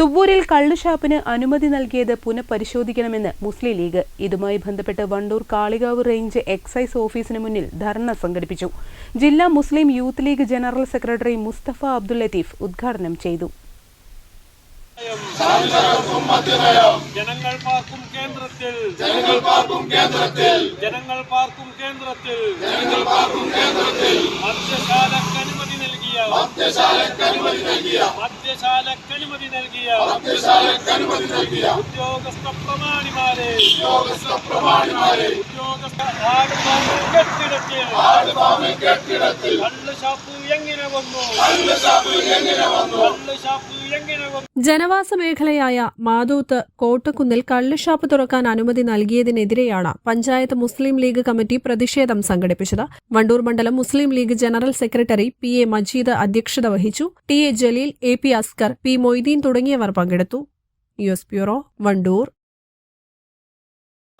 തുവ്വൂരിൽ കള്ളുഷാപ്പിന് അനുമതി നൽകിയത് പുനഃപരിശോധിക്കണമെന്ന് മുസ്ലിം ലീഗ്. ഇതുമായി ബന്ധപ്പെട്ട് വണ്ടൂർ കാളികാവ് റേഞ്ച് എക്സൈസ് ഓഫീസിന് മുന്നിൽ ധർണ സംഘടിപ്പിച്ചു. ജില്ലാ Muslim Youth League general secretary Mustafa Abdul Latheef ഉദ്ഘാടനം ചെയ്തു. ജനങ്ങൾ പാർക്കും കേന്ദ്രത്തിൽ. ജനങ്ങൾ പാർക്കും കേന്ദ്രത്തിൽ. ജനങ്ങൾ പാർക്കും കേന്ദ്രത്തിൽ. ജനങ്ങൾ പാർക്കും കേന്ദ്രത്തിൽ. മദ്യശാലക്ക് അനുമതി നൽകിയ മദ്യശാലക്ക് അനുമതി നൽകിയ മദ്യശാലക്ക് അനുമതി നൽകിയ ഉദ്യോഗസ്ഥ പ്രമാണിമാരെ ഉദ്യോഗസ്ഥ പ്രമാണിമാരെ ഉദ്യോഗസ്ഥ കെട്ടിടത്തിൽ കെട്ടിടത്തിൽ കള്ള് ഷാപ്പ് എങ്ങനെ വന്നു? കള്ള് ഷാപ്പ് എങ്ങനെ വന്നു? കള്ള് എങ്ങനെ വന്നു ജനവാസ മേഖലയായ മാതൂത്ത് കോട്ടക്കുന്നിൽ കള്ളുഷാപ്പ് തുറക്കാൻ അനുമതി നൽകിയതിനെതിരെയാണ് പഞ്ചായത്ത് മുസ്ലിം ലീഗ് കമ്മിറ്റി പ്രതിഷേധം സംഘടിപ്പിച്ചത്. വണ്ടൂർ മണ്ഡലം Muslim League general secretary P A Majeed അധ്യക്ഷത വഹിച്ചു. T A Jaleel A P Askar P Moideen തുടങ്ങിയവർ പങ്കെടുത്തു. News bureau Wandoor.